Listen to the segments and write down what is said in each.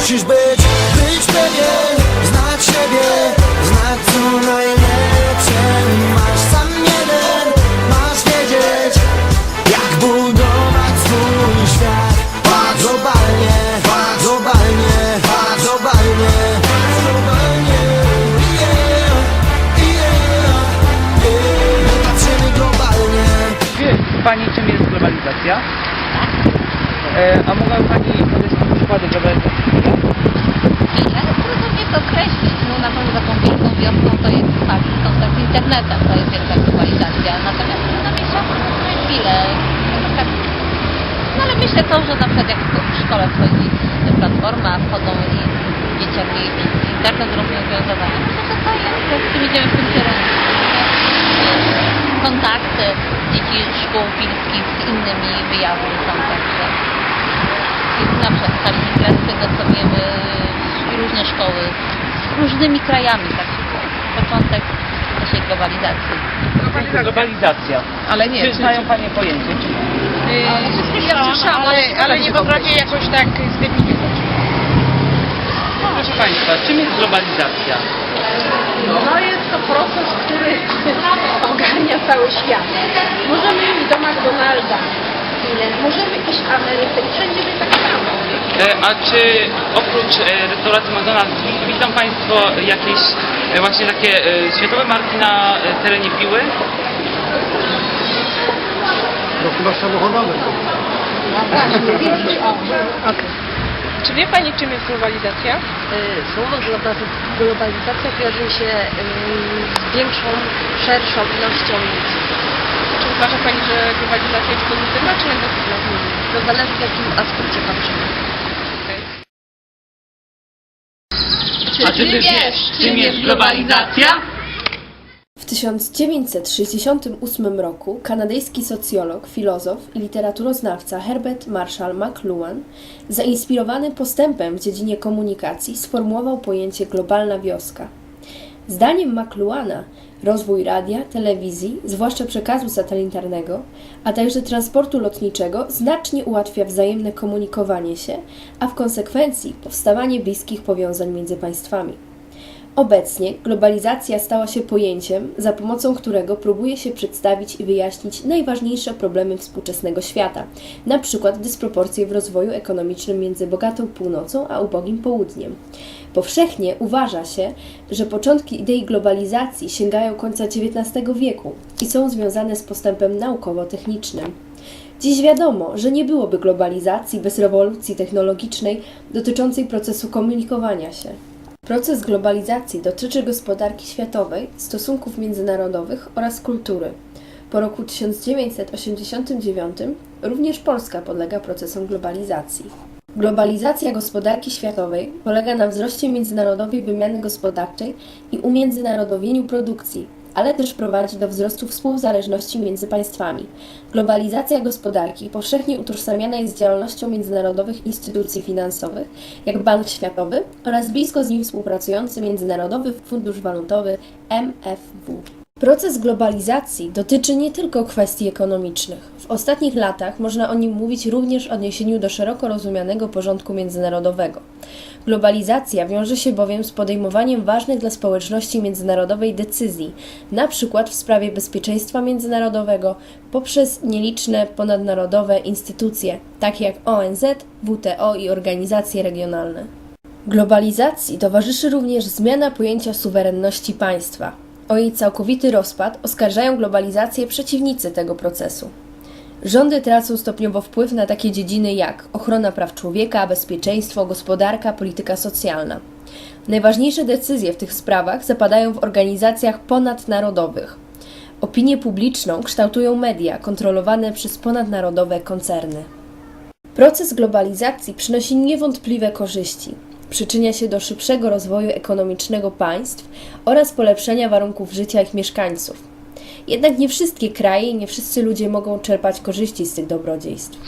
musisz być, być pewien Znać siebie, znać co najlepsze. Masz sam jeden, masz wiedzieć Jak budować swój świat. Globalnie, globalnie, globalnie Globalnie, yeah, Patrzymy globalnie. Wie Pani, czym jest globalizacja? E, a mogłaby Pani podać przykłady globalizacji? Ale trudno to określić. No na pewno taką wielką wioską to jest fakt, kontakt z internetem, to jest wielka globalizacja. Natomiast trudno mi się na chwilę. No, tak, no ale myślę to, że na przykład jak w szkole wchodzi platforma, wchodzą i dzieciaki internet robią wiązywanie, no to to jest, prostu idziemy w tym kierunku. Kontakty dzieci szkół pilskich z innymi wyjazdy są także na przykład co wiemy, różne szkoły z różnymi krajami, tak się początek naszej globalizacji. Globalizacja. Ale nie, Czy znają Panie pojęcie? Czy... Yy, ja słyszałam, ale, ale nie potrafię jakoś tak zdefiniować. Proszę Państwa, czym jest globalizacja? No jest to proces, który ogarnia cały świat. Możemy iść do McDonalda, możemy iść w Ameryce i wszędzie jest tak samo. E, a czy oprócz e, restauracji McDonald's wi- widzą Państwo jakieś e, właśnie takie e, światowe marki na e, terenie Piły? No chyba samochodowe. No właśnie, widzisz, o. Czy wie Pani, czym jest globalizacja? Y, Słowo globa- globalizacja kojarzy mi się ym, z większą, szerszą ilością. Czy uważa Pani, że globalizacja jest pozytywna czy negatywna? To zależy w jakim aspekcie patrzymy. A czy Ty wiesz, czym jest globalizacja? W 1968 roku kanadyjski socjolog, filozof i literaturoznawca Herbert Marshall McLuhan, zainspirowany postępem w dziedzinie komunikacji, sformułował pojęcie globalna wioska. Zdaniem McLuhana rozwój radia, telewizji, zwłaszcza przekazu satelitarnego, a także transportu lotniczego znacznie ułatwia wzajemne komunikowanie się, a w konsekwencji powstawanie bliskich powiązań między państwami. Obecnie globalizacja stała się pojęciem, za pomocą którego próbuje się przedstawić i wyjaśnić najważniejsze problemy współczesnego świata, na przykład dysproporcje w rozwoju ekonomicznym między bogatą północą a ubogim południem. Powszechnie uważa się, że początki idei globalizacji sięgają końca XIX wieku i są związane z postępem naukowo-technicznym. Dziś wiadomo, że nie byłoby globalizacji bez rewolucji technologicznej dotyczącej procesu komunikowania się. Proces globalizacji dotyczy gospodarki światowej, stosunków międzynarodowych oraz kultury. Po roku 1989 również Polska podlega procesom globalizacji. Globalizacja gospodarki światowej polega na wzroście międzynarodowej wymiany gospodarczej i umiędzynarodowieniu produkcji, ale też prowadzi do wzrostu współzależności między państwami. Globalizacja gospodarki powszechnie utożsamiana jest z działalnością międzynarodowych instytucji finansowych, jak Bank Światowy oraz blisko z nim współpracujący Międzynarodowy Fundusz Walutowy MFW. Proces globalizacji dotyczy nie tylko kwestii ekonomicznych. W ostatnich latach można o nim mówić również w odniesieniu do szeroko rozumianego porządku międzynarodowego. Globalizacja wiąże się bowiem z podejmowaniem ważnych dla społeczności międzynarodowej decyzji, na przykład w sprawie bezpieczeństwa międzynarodowego poprzez nieliczne ponadnarodowe instytucje, takie jak ONZ, WTO i organizacje regionalne. Globalizacji towarzyszy również zmiana pojęcia suwerenności państwa. O jej całkowity rozpad oskarżają globalizację przeciwnicy tego procesu. Rządy tracą stopniowo wpływ na takie dziedziny jak ochrona praw człowieka, bezpieczeństwo, gospodarka, polityka socjalna. Najważniejsze decyzje w tych sprawach zapadają w organizacjach ponadnarodowych. Opinię publiczną kształtują media kontrolowane przez ponadnarodowe koncerny. Proces globalizacji przynosi niewątpliwe korzyści. Przyczynia się do szybszego rozwoju ekonomicznego państw oraz polepszenia warunków życia ich mieszkańców. Jednak nie wszystkie kraje i nie wszyscy ludzie mogą czerpać korzyści z tych dobrodziejstw.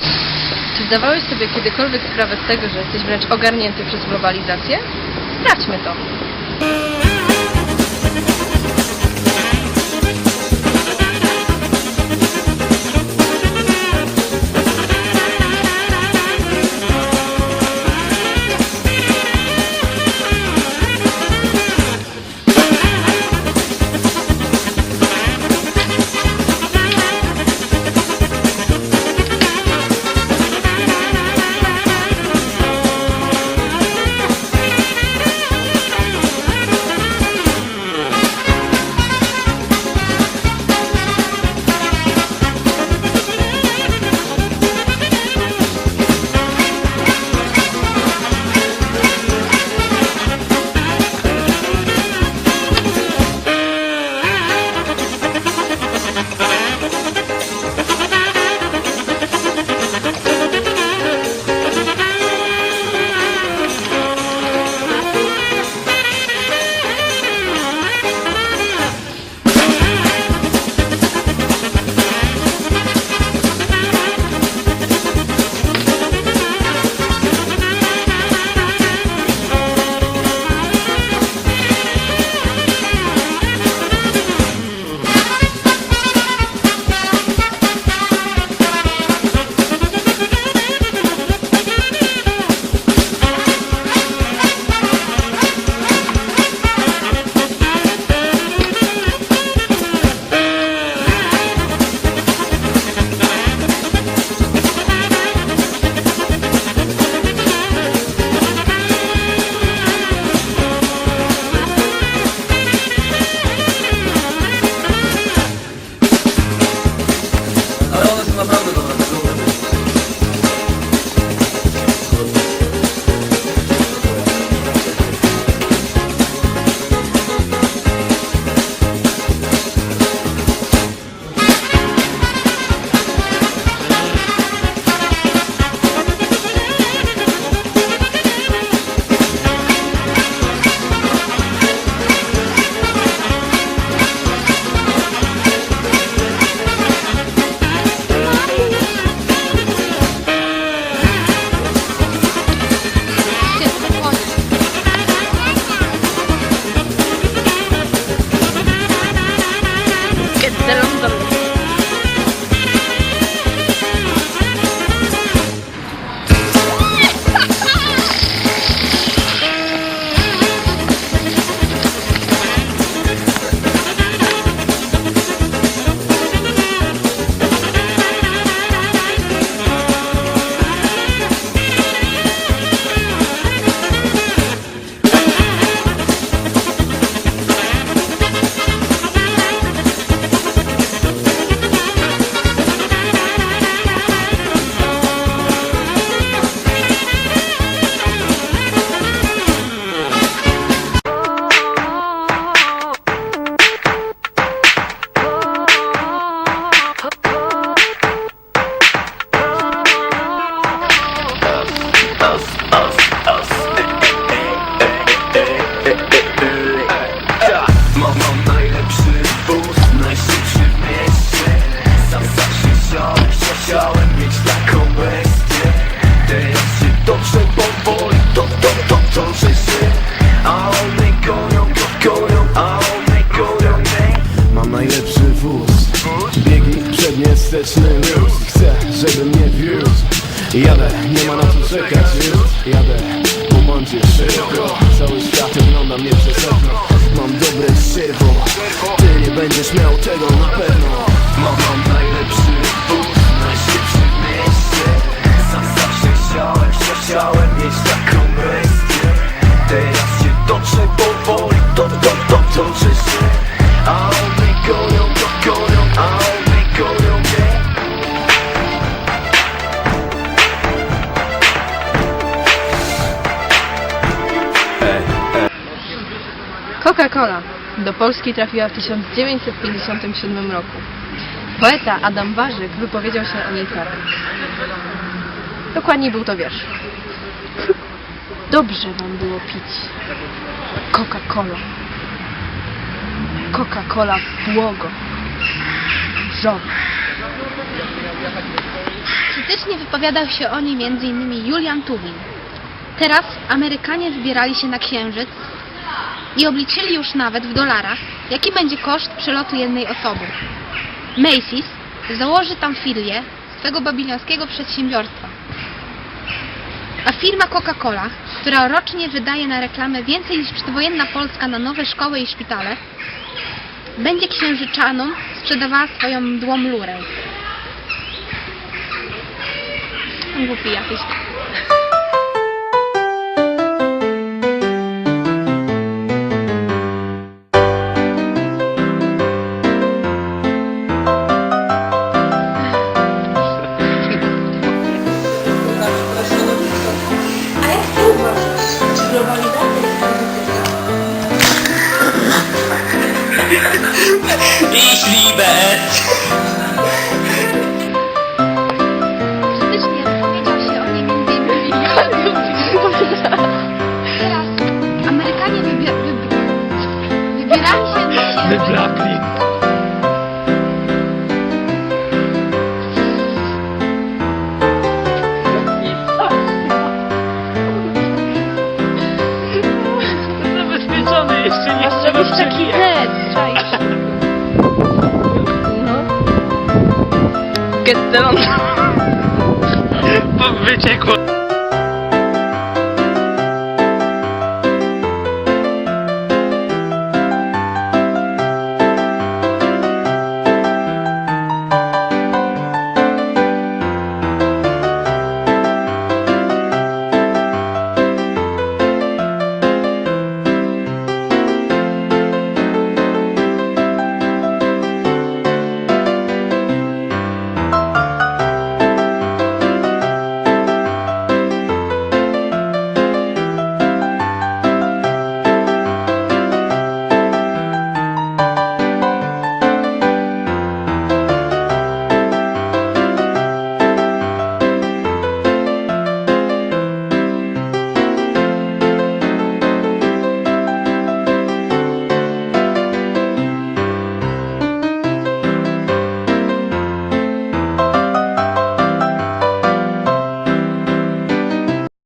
Czy zdawałeś sobie kiedykolwiek sprawę z tego, że jesteś wręcz ogarnięty przez globalizację? Sprawdźmy to. Chciałem mieć taką bestię. Teraz się dobrze powoli To, to, to, to, że się. A one gonią, gonią A one gonią, Mam najlepszy wóz. Biegnij przednie, wsteczny luz. Chcę, żeby mnie wiózł. Jadę, nie ma na co czekać już. Jadę, po mądzie szybko. Cały świat ogląda mnie przez okno. Mam dobre sierwo. Ty nie będziesz miał tego na pewno. Coca-Cola do Polski trafiła w 1957 roku. Poeta Adam Warzyk wypowiedział się o niej tak. Dokładniej był to wiersz. Dobrze wam było pić Coca-Cola. Coca-Cola błogo. Żon. Krytycznie wypowiadał się o niej m.in. Julian Tuwim. Teraz Amerykanie wybierali się na Księżyc i obliczyli już nawet w dolarach, jaki będzie koszt przelotu jednej osoby. Macy's założy tam filię swego babilońskiego przedsiębiorstwa. A firma Coca-Cola, która rocznie wydaje na reklamę więcej niż przedwojenna Polska na nowe szkoły i szpitale, będzie księżyczanom sprzedawała swoją mdłą lurę. Głupi jakiś. Get down. Wyciekło.